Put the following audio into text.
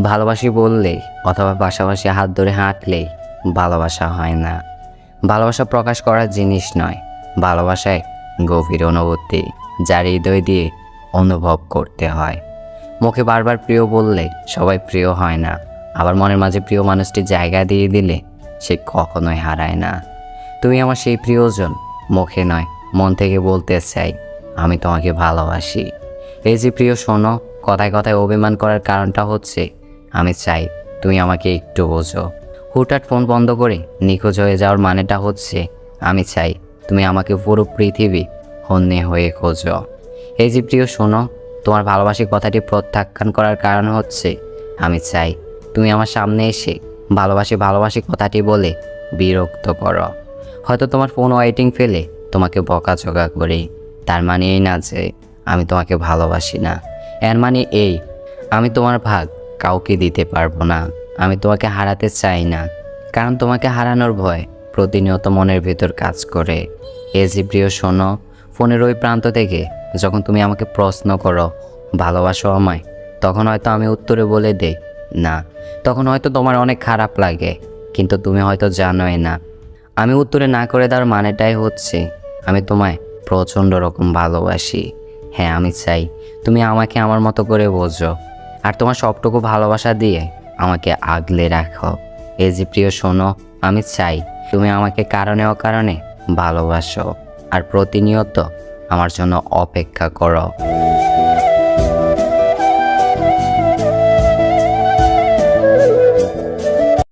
ভালোবাসি বললে অথবা পাশাপাশি হাত ধরে হাঁটলে ভালোবাসা হয় না। ভালোবাসা প্রকাশ করার জিনিস নয়, ভালোবাসায় গভীর অনুভূতি, যার হৃদয় দিয়ে অনুভব করতে হয়। মুখে বারবার প্রিয় বললে সবাই প্রিয় হয় না, আবার মনের মাঝে প্রিয় মানুষটি জায়গা দিয়ে দিলে সে কখনোই হারায় না। তুমি আমার সেই প্রিয়জন, মুখে নয়, মন থেকে বলতে চাই, আমি তোমাকে ভালোবাসি। এই যে প্রিয় শোনো, কথায় কথায় অভিমান করার কারণটা হচ্ছে আমি চাই, তুমি আমাকে একটু বোঝো। হুটহাট ফোন বন্ধ করে নিখোঁজ হয়ে যাওয়ার মানেটা হচ্ছে, আমি চাই তুমি আমাকে পুরো পৃথিবী হন্যে হয়ে খোঁজো। এই যে প্রিয়, শোনো, তোমার ভালোবাসি কথাটি প্রত্যাখ্যান করার কারণ হচ্ছে, আমি চাই তুমি আমার সামনে এসে ভালোবাসি ভালোবাসি কথাটি বলে বিরক্ত করো। হয়তো তোমার ফোন ওয়েটিং ফেলে তোমাকে বকাঝকা করি। তার মানে এই না যে আমি তোমাকে ভালোবাসি না। এর মানে এই, আমি তোমার ভাগ কাউকে দিতে পারব না। আমি তোমাকে হারাতে চাই না, কারণ তোমাকে হারানোর ভয় প্রতিনিয়ত মনের ভেতর কাজ করে। এ প্রিয় শোনো, ফোনের ওই প্রান্ত থেকে যখন তুমি আমাকে প্রশ্ন করো, ভালোবাসো আমায়, তখন হয়তো আমি উত্তরে বলে দেই, না। তখন হয়তো তোমার অনেক খারাপ লাগে, কিন্তু তুমি হয়তো জানোই না। আমি উত্তরে না করে দেওয়ার মানেটাই হচ্ছে, আমি তোমায় প্রচণ্ড রকম ভালোবাসি। হ্যাঁ আমি চাই, তুমি আমাকে আমার মতো করে বোঝো। আর তোমার সবটুকু ভালোবাসা দিয়ে আমাকে আগলে রাখো। এ যে প্রিয়, শোনো, আমি চাই তুমি আমাকে কারণে অকারণে ভালোবাসো আর প্রতিনিয়ত আমার জন্য অপেক্ষা করো।